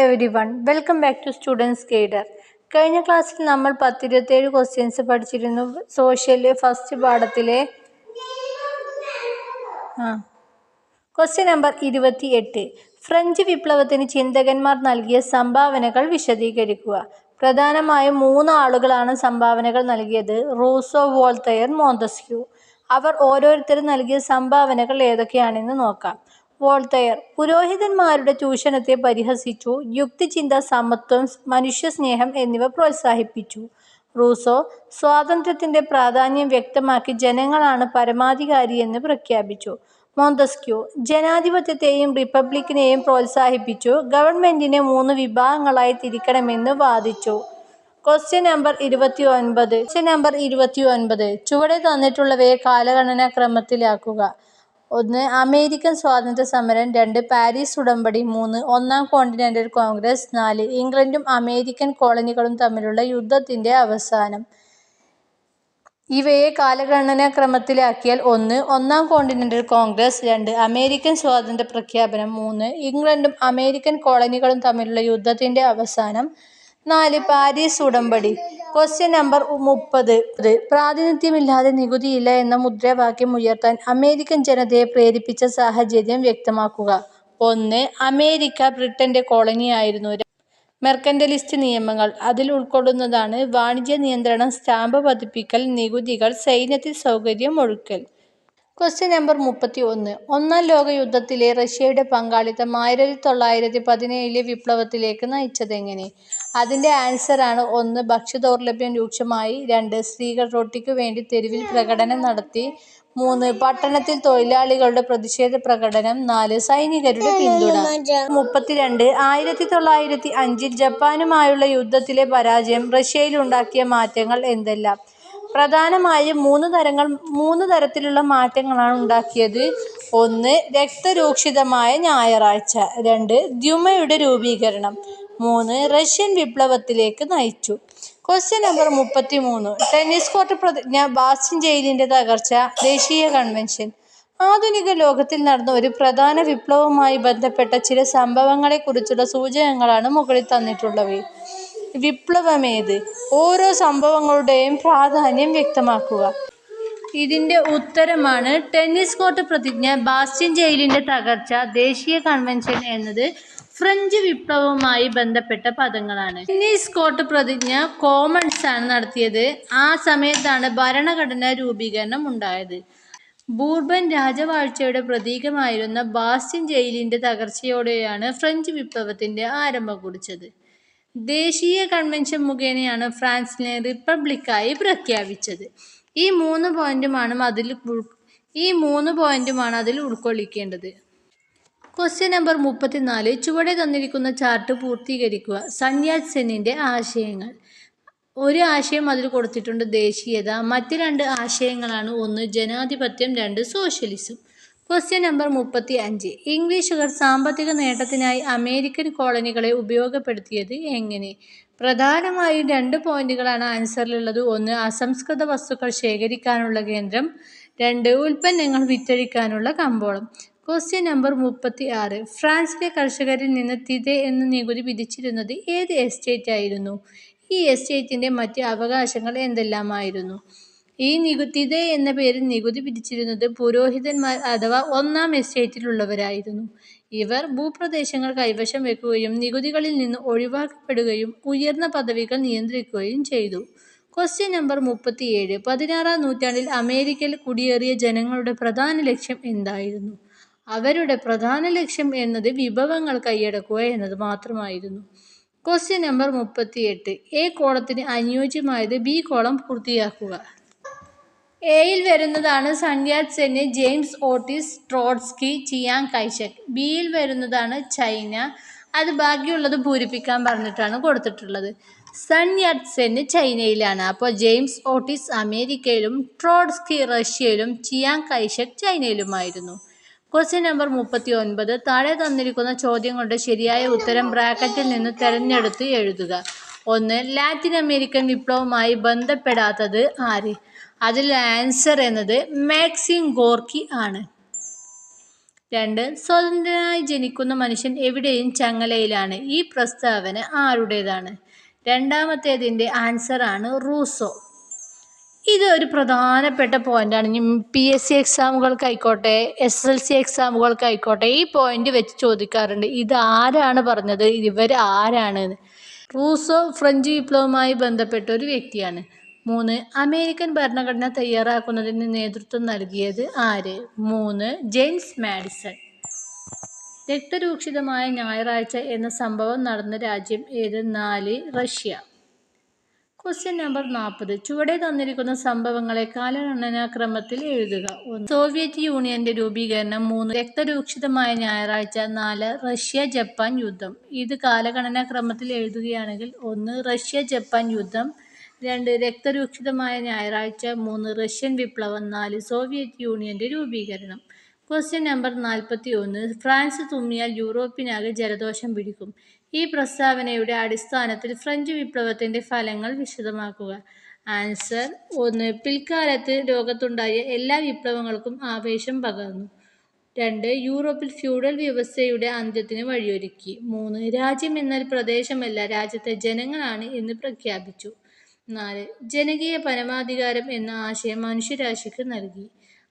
Every one welcome back to students guider കഴിഞ്ഞ ക്ലാസ്സിൽ നമ്മൾ പത്തിരുപത്തേഴ് ക്വസ്റ്റ്യൻസ് പഠിച്ചിരുന്നു. സോഷ്യൽ ഫസ്റ്റ് പാഠത്തിലെ ആ ക്വസ്റ്റ്യൻ നമ്പർ ഇരുപത്തി എട്ട് ഫ്രഞ്ച് വിപ്ലവത്തിന് ചിന്തകന്മാർ നൽകിയ സംഭാവനകൾ വിശദീകരിക്കുക. പ്രധാനമായും മൂന്ന് ആളുകളാണ് സംഭാവനകൾ നൽകിയത്. റൂസോ വോൾത്തയർ മോന്തസ്ക്യൂ അവർ ഓരോരുത്തരും നൽകിയ സംഭാവനകൾ ഏതൊക്കെയാണെന്ന് നോക്കാം. വോൾത്തയർ പുരോഹിതന്മാരുടെ ചൂഷണത്തെ പരിഹസിച്ചു. യുക്തിചിന്ത സമത്വം മനുഷ്യസ്നേഹം എന്നിവ പ്രോത്സാഹിപ്പിച്ചു. റൂസോ സ്വാതന്ത്ര്യത്തിന്റെ പ്രാധാന്യം വ്യക്തമാക്കി ജനങ്ങളാണ് പരമാധികാരി എന്ന് പ്രഖ്യാപിച്ചു. മോന്തസ്ക്യൂ ജനാധിപത്യത്തെയും റിപ്പബ്ലിക്കിനെയും പ്രോത്സാഹിപ്പിച്ചു. ഗവൺമെന്റിനെ മൂന്ന് വിഭാഗങ്ങളായി തിരിക്കണമെന്ന് വാദിച്ചു. ക്വസ്റ്റ്യൻ നമ്പർ ഇരുപത്തി ഒൻപത് ക്വസ്റ്റ്യൻ നമ്പർ ഇരുപത്തി ഒൻപത് ചുവടെ തന്നിട്ടുള്ളവയെ കാലഗണനാ ക്രമത്തിലാക്കുക. ഒന്ന് അമേരിക്കൻ സ്വാതന്ത്ര്യ സമരം രണ്ട് പാരീസ് ഉടമ്പടി. മൂന്ന് ഒന്നാം കോണ്ടിനെന്റൽ കോൺഗ്രസ്. നാല് ഇംഗ്ലണ്ടും അമേരിക്കൻ കോളനികളും തമ്മിലുള്ള യുദ്ധത്തിന്റെ അവസാനം. ഇവയെ കാലഗണനാ ക്രമത്തിലാക്കിയാൽ ഒന്ന് ഒന്നാം കോണ്ടിനെന്റൽ കോൺഗ്രസ്. രണ്ട് അമേരിക്കൻ സ്വാതന്ത്ര്യ പ്രഖ്യാപനം മൂന്ന് ഇംഗ്ലണ്ടും അമേരിക്കൻ കോളനികളും തമ്മിലുള്ള യുദ്ധത്തിന്റെ അവസാനം. നാല് പാരീസ് ഉടമ്പടി. ക്വസ്റ്റ്യൻ നമ്പർ മുപ്പത്. പ്രാതിനിധ്യമില്ലാതെ നികുതിയില്ല എന്ന മുദ്രാവാക്യം ഉയർത്താൻ അമേരിക്കൻ ജനതയെ പ്രേരിപ്പിച്ച സാഹചര്യം വ്യക്തമാക്കുക. ഒന്ന് അമേരിക്ക ബ്രിട്ടന്റെ കോളനിയായിരുന്നു മെർക്കൻഡലിസ്റ്റ് നിയമങ്ങൾ അതിൽ ഉൾക്കൊള്ളുന്നതാണ് വാണിജ്യ നിയന്ത്രണം സ്റ്റാമ്പ് പതിപ്പിക്കൽ നികുതികൾ സൈന്യത്തിൽ സൗകര്യം ഒഴുക്കൽ. ക്വസ്റ്റ്യൻ നമ്പർ മുപ്പത്തി ഒന്ന് ഒന്നാം ലോക യുദ്ധത്തിലെ റഷ്യയുടെ പങ്കാളിത്തം ആയിരത്തി തൊള്ളായിരത്തി പതിനേഴിലെ വിപ്ലവത്തിലേക്ക് നയിച്ചതെങ്ങനെ? അതിന്റെ ആൻസറാണ് ഒന്ന് ഭക്ഷ്യദൗർലഭ്യം രൂക്ഷമായി രണ്ട് സ്ത്രീകൾ റൊട്ടിക്കു വേണ്ടി തെരുവിൽ പ്രകടനം നടത്തി മൂന്ന് പട്ടണത്തിൽ തൊഴിലാളികളുടെ പ്രതിഷേധ പ്രകടനം നാല് സൈനികരുടെ പിന്തുണ. മുപ്പത്തിരണ്ട് ആയിരത്തി തൊള്ളായിരത്തി അഞ്ചിൽ ജപ്പാനുമായുള്ള യുദ്ധത്തിലെ പരാജയം റഷ്യയിലുണ്ടാക്കിയ മാറ്റങ്ങൾ എന്തെല്ലാം? പ്രധാനമായും മൂന്ന് തരങ്ങൾ മൂന്ന് തരത്തിലുള്ള മാറ്റങ്ങളാണ് ഉണ്ടാക്കിയത്. ഒന്ന് രക്തരൂക്ഷിതമായ ഞായറാഴ്ച. രണ്ട് ദ്യുമയുടെ രൂപീകരണം. മൂന്ന് റഷ്യൻ വിപ്ലവത്തിലേക്ക് നയിച്ചു. ക്വസ്റ്റ്യൻ നമ്പർ മുപ്പത്തി മൂന്ന് ടെന്നീസ് കോർട്ട് പ്രതിജ്ഞ ബാസ്റ്റിൻ ജയിലിന്റെ തകർച്ച ദേശീയ കൺവെൻഷൻ. ആധുനിക ലോകത്തിൽ നടന്ന ഒരു പ്രധാന വിപ്ലവവുമായി ബന്ധപ്പെട്ട ചില സംഭവങ്ങളെക്കുറിച്ചുള്ള സൂചകങ്ങളാണ് മുകളിൽ തന്നിട്ടുള്ളവ വിപ്ലവമേത്? ഓരോ സംഭവങ്ങളുടെയും പ്രാധാന്യം വ്യക്തമാക്കുക. ഇതിന്റെ ഉത്തരമാണ് ടെന്നീസ് കോർട്ട് പ്രതിജ്ഞ ബാസ്റ്റിൻ ജയിലിന്റെ തകർച്ച ദേശീയ കൺവെൻഷൻ എന്നത് ഫ്രഞ്ച് വിപ്ലവവുമായി ബന്ധപ്പെട്ട പദങ്ങളാണ്. ടെന്നീസ് കോർട്ട് പ്രതിജ്ഞ കോമൺസ് ആണ് നടത്തിയത്. ആ സമയത്താണ് ഭരണഘടനാ രൂപീകരണം ഉണ്ടായത്. ബൂർബൻ രാജവാഴ്ചയുടെ പ്രതീകമായിരുന്ന ബാസ്റ്റിൻ ജയിലിന്റെ തകർച്ചയോടെയാണ് ഫ്രഞ്ച് വിപ്ലവത്തിന്റെ ആരംഭം കുറിച്ചത്. ദേശീയ കൺവെൻഷൻ മുഖേനയാണ് ഫ്രാൻസിനെ റിപ്പബ്ലിക്കായി പ്രഖ്യാപിച്ചത്. ഈ മൂന്ന് പോയിന്റുമാണ് അതിൽ ഈ മൂന്ന് പോയിന്റുമാണ് അതിൽ ഉൾക്കൊള്ളിക്കേണ്ടത്. ക്വസ്റ്റ്യൻ നമ്പർ മുപ്പത്തിനാല്. ചുവടെ തന്നിരിക്കുന്ന ചാർട്ട് പൂർത്തീകരിക്കുക. സന്യാസ് സെന്നിന്റെ ആശയങ്ങൾ. ഒരു ആശയം അതിൽ കൊടുത്തിട്ടുണ്ട് ദേശീയത. മറ്റ് രണ്ട് ആശയങ്ങളാണ്. ഒന്ന് ജനാധിപത്യം രണ്ട് സോഷ്യലിസം ക്വസ്റ്റ്യൻ നമ്പർ മുപ്പത്തി അഞ്ച് ഇംഗ്ലീഷുകാർ സാമ്പത്തിക നേട്ടത്തിനായി അമേരിക്കൻ കോളനികളെ ഉപയോഗപ്പെടുത്തിയത് എങ്ങനെ? പ്രധാനമായും രണ്ട് പോയിന്റുകളാണ് ആൻസറിലുള്ളത്. ഒന്ന് അസംസ്കൃത വസ്തുക്കൾ ശേഖരിക്കാനുള്ള കേന്ദ്രം. രണ്ട് ഉൽപ്പന്നങ്ങൾ വിറ്റഴിക്കാനുള്ള കമ്പോളം. ക്വസ്റ്റ്യൻ നമ്പർ മുപ്പത്തി ആറ് ഫ്രാൻസിലെ കർഷകരിൽ നിന്ന് തിതെ എന്ന നികുതി വിധിച്ചിരുന്നത് ഏത് എസ്റ്റേറ്റ് ആയിരുന്നു? ഈ എസ്റ്റേറ്റിന്റെ മറ്റ് അവകാശങ്ങൾ എന്തെല്ലാമായിരുന്നു? ഈ നികുതിത എന്ന പേരിൽ നികുതി പിരിച്ചിരുന്നത് പുരോഹിതന്മാർ അഥവാ ഒന്നാം എസ്റ്റേറ്റിലുള്ളവരായിരുന്നു. ഇവർ ഭൂപ്രദേശങ്ങൾ കൈവശം വെക്കുകയും നികുതികളിൽ നിന്ന് ഒഴിവാക്കപ്പെടുകയും ഉയർന്ന പദവികൾ നിയന്ത്രിക്കുകയും ചെയ്തു. ക്വസ്റ്റ്യൻ നമ്പർ മുപ്പത്തിയേഴ്. പതിനാറാം നൂറ്റാണ്ടിൽ അമേരിക്കയിൽ കുടിയേറിയ ജനങ്ങളുടെ പ്രധാന ലക്ഷ്യം എന്തായിരുന്നു? അവരുടെ പ്രധാന ലക്ഷ്യം എന്നത് വിഭവങ്ങൾ കൈയടക്കുക എന്നത് മാത്രമായിരുന്നു. ക്വസ്റ്റ്യൻ നമ്പർ മുപ്പത്തിയെട്ട്. എ കോളത്തിന് അനുയോജ്യമായത് ബി കോളം പൂർത്തിയാക്കുക. എയിൽ വരുന്നതാണ് Sen James Otis Trotsky Chiang Kai-shek. ബിയിൽ വരുന്നതാണ് ചൈന. അത് ബാക്കിയുള്ളത് പൂരിപ്പിക്കാൻ പറഞ്ഞിട്ടാണ് കൊടുത്തിട്ടുള്ളത്. സൺ യാറ്റ് ചൈനയിലാണ്. അപ്പോൾ ജെയിംസ് ഓട്ടിസ് അമേരിക്കയിലും ട്രോഡ്സ്കി റഷ്യയിലും ചിയാങ് കൈഷക് ചൈനയിലുമായിരുന്നു. ക്വസ്റ്റ്യൻ നമ്പർ മുപ്പത്തി ഒൻപത് താഴെ തന്നിരിക്കുന്ന ചോദ്യങ്ങളുടെ ശരിയായ ഉത്തരം ബ്രാക്കറ്റിൽ നിന്ന് തിരഞ്ഞെടുത്ത് എഴുതുക. ഒന്ന് ലാറ്റിൻ അമേരിക്കൻ വിപ്ലവവുമായി ബന്ധപ്പെടാത്തത് ആര്? അതിൽ ആൻസർ എന്നത് മാക്സിം ഗോർക്കി ആണ്. രണ്ട് സ്വതന്ത്രനായി ജനിക്കുന്ന മനുഷ്യൻ എവിടെയും ചങ്ങലയിലാണ്. ഈ പ്രസ്താവന ആരുടേതാണ്? രണ്ടാമത്തേതിന്റെ ആണ് റൂസോ. ഇത് ഒരു പ്രധാനപ്പെട്ട പോയിന്റാണ് ഇനി പി എസ് സി എക്സാമുകൾക്കായിക്കോട്ടെ എസ് എൽ സി എക്സാമുകൾക്കായിക്കോട്ടെ ഈ പോയിന്റ് വെച്ച് ചോദിക്കാറുണ്ട്. ഇത് ആരാണ് പറഞ്ഞത്? ഇവർ ആരാണ്? റൂസോ ഫ്രഞ്ച് വിപ്ലവവുമായി ബന്ധപ്പെട്ട ഒരു വ്യക്തിയാണ്. മൂന്ന് അമേരിക്കൻ ഭരണഘടന തയ്യാറാക്കുന്നതിന് നേതൃത്വം നൽകിയത് ആര്? മൂന്ന് ജെയിംസ് മാഡിസൺ. രക്തരൂക്ഷിതമായ ഞായറാഴ്ച എന്ന സംഭവം നടന്ന രാജ്യം ഏത്? നാല് റഷ്യ. ക്വസ്റ്റ്യൻ നമ്പർ നാൽപ്പത്. ചുവടെ തന്നിരിക്കുന്ന സംഭവങ്ങളെ കാലഗണനാക്രമത്തിൽ എഴുതുക. ഒന്ന് സോവിയറ്റ് യൂണിയന്റെ രൂപീകരണം. മൂന്ന് രക്തരൂക്ഷിതമായ ഞായറാഴ്ച. നാല് റഷ്യ ജപ്പാൻ യുദ്ധം. ഇത് കാലഗണനാക്രമത്തിൽ എഴുതുകയാണെങ്കിൽ ഒന്ന് റഷ്യ ജപ്പാൻ യുദ്ധം. രണ്ട് രക്തരൂക്ഷിതമായ ഞായറാഴ്ച. മൂന്ന് റഷ്യൻ വിപ്ലവം. നാല് സോവിയറ്റ് യൂണിയന്റെ രൂപീകരണം. ക്വസ്റ്റ്യൻ നമ്പർ നാൽപ്പത്തി ഒന്ന് ഫ്രാൻസ് തുമ്മിയാൽ യൂറോപ്പിനാകെ ജലദോഷം പിടിക്കും. ഈ പ്രസ്താവനയുടെ അടിസ്ഥാനത്തിൽ ഫ്രഞ്ച് വിപ്ലവത്തിന്റെ ഫലങ്ങൾ വിശദമാക്കുക. ആൻസർ ഒന്ന് പിൽക്കാലത്ത് ലോകത്തുണ്ടായ എല്ലാ വിപ്ലവങ്ങൾക്കും ആവേശം പകർന്നു. രണ്ട് യൂറോപ്പിൽ ഫ്യൂഡൽ വ്യവസ്ഥയുടെ അന്ത്യത്തിന് വഴിയൊരുക്കി. മൂന്ന് രാജ്യം എന്നാൽ പ്രദേശമല്ല രാജ്യത്തെ ജനങ്ങളാണ് എന്ന് പ്രഖ്യാപിച്ചു. നാല് ജനകീയ പരമാധികാരം എന്ന ആശയം മനുഷ്യരാശിക്ക് നൽകി.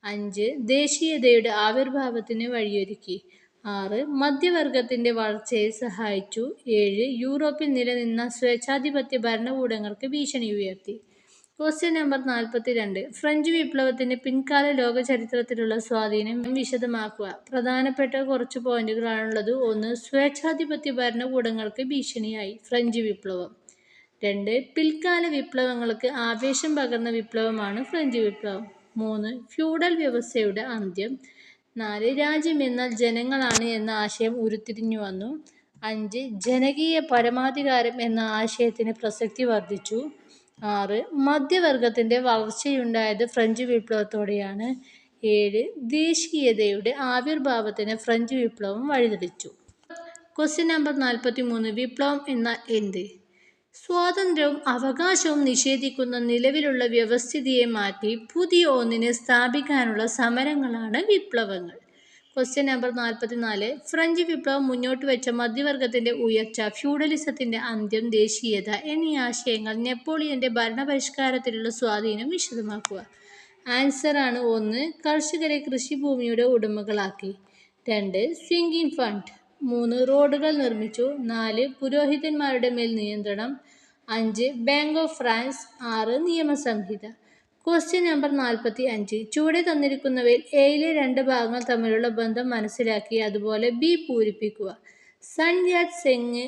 അഞ്ച് ദേശീയതയുടെ ആവിർഭാവത്തിന് വഴിയൊരുക്കി. ആറ് മധ്യവർഗത്തിന്റെ വളർച്ചയെ സഹായിച്ചു. ഏഴ് യൂറോപ്പിൽ നിലനിന്ന സ്വേച്ഛാധിപത്യ ഭരണകൂടങ്ങൾക്ക് ഭീഷണി ഉയർത്തി. ക്വസ്റ്റ്യൻ നമ്പർ നാൽപ്പത്തി രണ്ട് ഫ്രഞ്ച് വിപ്ലവത്തിന്റെ പിൻകാല ലോക ചരിത്രത്തിലുള്ള സ്വാധീനം വിശദമാക്കുക. പ്രധാനപ്പെട്ട കുറച്ച് പോയിന്റുകളാണുള്ളത്. ഒന്ന് സ്വേച്ഛാധിപത്യ ഭരണകൂടങ്ങൾക്ക് ഭീഷണിയായി. ഫ്രഞ്ച് വിപ്ലവം. രണ്ട് പിൽക്കാല വിപ്ലവങ്ങൾക്ക് ആവേശം പകർന്ന വിപ്ലവമാണ് ഫ്രഞ്ച് വിപ്ലവം. മൂന്ന് ഫ്യൂഡൽ വ്യവസ്ഥയുടെ അന്ത്യം. നാല് രാജ്യം എന്നാൽ ജനങ്ങളാണ് എന്ന ആശയം ഉരുത്തിരിഞ്ഞു വന്നു. അഞ്ച് ജനകീയ പരമാധികാരം എന്ന ആശയത്തിന് പ്രസക്തി വർദ്ധിച്ചു. ആറ് മധ്യവർഗത്തിന്റെ വളർച്ചയുണ്ടായത് ഫ്രഞ്ച് വിപ്ലവത്തോടെയാണ്. ഏഴ് ദേശീയതയുടെ ആവിർഭാവത്തിന് ഫ്രഞ്ച് വിപ്ലവം വഴിതെളിച്ചു. ക്വസ്റ്റ്യൻ നമ്പർ നാൽപ്പത്തി മൂന്ന് വിപ്ലവം എന്നാൽ എന്ത്? സ്വാതന്ത്ര്യവും അവകാശവും നിഷേധിക്കുന്ന നിലവിലുള്ള വ്യവസ്ഥിതിയെ മാറ്റി പുതിയ ഒന്നിനെ സ്ഥാപിക്കാനുള്ള സമരങ്ങളാണ് വിപ്ലവങ്ങൾ. ക്വസ്റ്റ്യൻ നമ്പർ നാൽപ്പത്തിനാല് ഫ്രഞ്ച് വിപ്ലവം മുന്നോട്ട് വെച്ച മധ്യവർഗത്തിന്റെ ഉയർച്ച ഫ്യൂഡലിസത്തിന്റെ അന്ത്യം ദേശീയത എന്നീ ആശയങ്ങൾ നെപ്പോളിയന്റെ ഭരണപരിഷ്കാരത്തിലുള്ള സ്വാധീനം വിശദമാക്കുക. ആൻസർ ആണ് ഒന്ന്. കർഷകരെ കൃഷിഭൂമിയുടെ ഉടമകളാക്കി. രണ്ട്. സ്വിംഗിംഗ് ഫണ്ട് മൂന്ന്. റോഡുകൾ നിർമ്മിച്ചു. നാല്. പുരോഹിതന്മാരുടെ മേൽ നിയന്ത്രണം. അഞ്ച് ബാങ്ക് ഓഫ് ഫ്രാൻസ് ആറ് നിയമസംഹിത. ക്വസ്റ്റ്യൻ നമ്പർ നാൽപ്പത്തി അഞ്ച് ചുവടെ തന്നിരിക്കുന്നവയിൽ എയിലെ രണ്ട് ഭാഗങ്ങൾ തമ്മിലുള്ള ബന്ധം മനസ്സിലാക്കി അതുപോലെ ബി പൂരിപ്പിക്കുക. Sun Yat Sen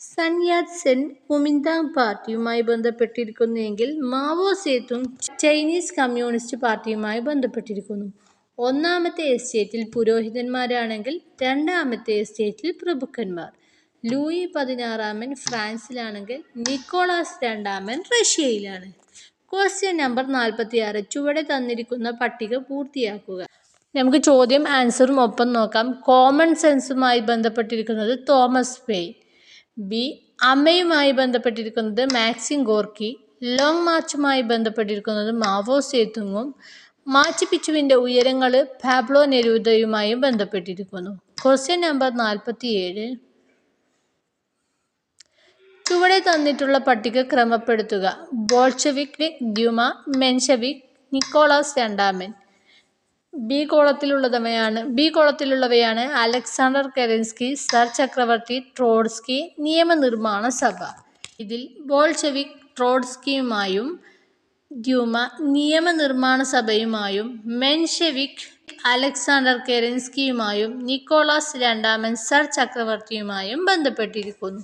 Sun Yat Sen Kuomintang പാർട്ടിയുമായി ബന്ധപ്പെട്ടിരിക്കുന്നുവെങ്കിൽ മാവോ സേത്തും ചൈനീസ് കമ്മ്യൂണിസ്റ്റ് പാർട്ടിയുമായി ബന്ധപ്പെട്ടിരിക്കുന്നു. ഒന്നാമത്തെ എസ്റ്റേറ്റിൽ പുരോഹിതന്മാരാണെങ്കിൽ രണ്ടാമത്തെ എസ്റ്റേറ്റിൽ പ്രഭുക്കന്മാർ. ലൂയി പതിനാറാമൻ ഫ്രാൻസിലാണെങ്കിൽ നിക്കോളാസ് രണ്ടാമൻ റഷ്യയിലാണ്. ക്വസ്റ്റ്യൻ നമ്പർ നാൽപ്പത്തി ആറ് ചുവടെ തന്നിരിക്കുന്ന പട്ടിക പൂർത്തിയാക്കുക. നമുക്ക് ചോദ്യം ആൻസറും ഒപ്പം നോക്കാം. കോമൺ സെൻസുമായി ബന്ധപ്പെട്ടിരിക്കുന്നത് തോമസ് പേ. ബി അമ്മയുമായി ബന്ധപ്പെട്ടിരിക്കുന്നത് മാക്സിം ഗോർക്കി. ലോങ് മാർച്ചുമായി ബന്ധപ്പെട്ടിരിക്കുന്നത് മാവോ സേത്തുങ്ങും മാച്ചു പിച്ചുവിന്റെ ഉയരങ്ങൾ പാബ്ലോ നെരൂദയുമായും ബന്ധപ്പെട്ടിരിക്കുന്നു. ക്വസ്റ്റ്യൻ നമ്പർ നാൽപ്പത്തിയേഴ് ചുവടെ തന്നിട്ടുള്ള പട്ടിക ക്രമപ്പെടുത്തുക. ബോൾഷെവിക് ദ്യുമ മെൻഷവിക് നിക്കോളാസ് രണ്ടാമൻ. ബി കോളത്തിലുള്ളതവയാണ് ബി കോളത്തിലുള്ളവയാണ് അലക്സാണ്ടർ കെറിൻസ്കി സർ ചക്രവർത്തി ട്രോഡ്സ്കി നിയമനിർമ്മാണ സഭ. ഇതിൽ ബോൾഷെവിക് ട്രോഡ്സ്കിയുമായും ദ്യുമ നിയമനിർമ്മാണ സഭയുമായും മെൻഷെവിക് അലക്സാണ്ടർ കെറിൻസ്കിയുമായും നിക്കോളാസ് രണ്ടാമൻ സർ ചക്രവർത്തിയുമായും ബന്ധപ്പെട്ടിരിക്കുന്നു.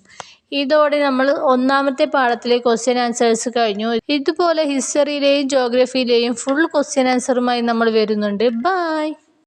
ഇതോടെ നമ്മൾ ഒന്നാമത്തെ പാഠത്തിലെ ക്വസ്റ്റ്യൻ ആൻസേഴ്സ് കഴിഞ്ഞു. ഇതുപോലെ ഹിസ്റ്ററിയിലെയും ജോഗ്രഫിയിലെയും ഫുൾ ക്വസ്റ്റ്യൻ ആൻസറുമായി നമ്മൾ വരുന്നുണ്ട്. ബായ്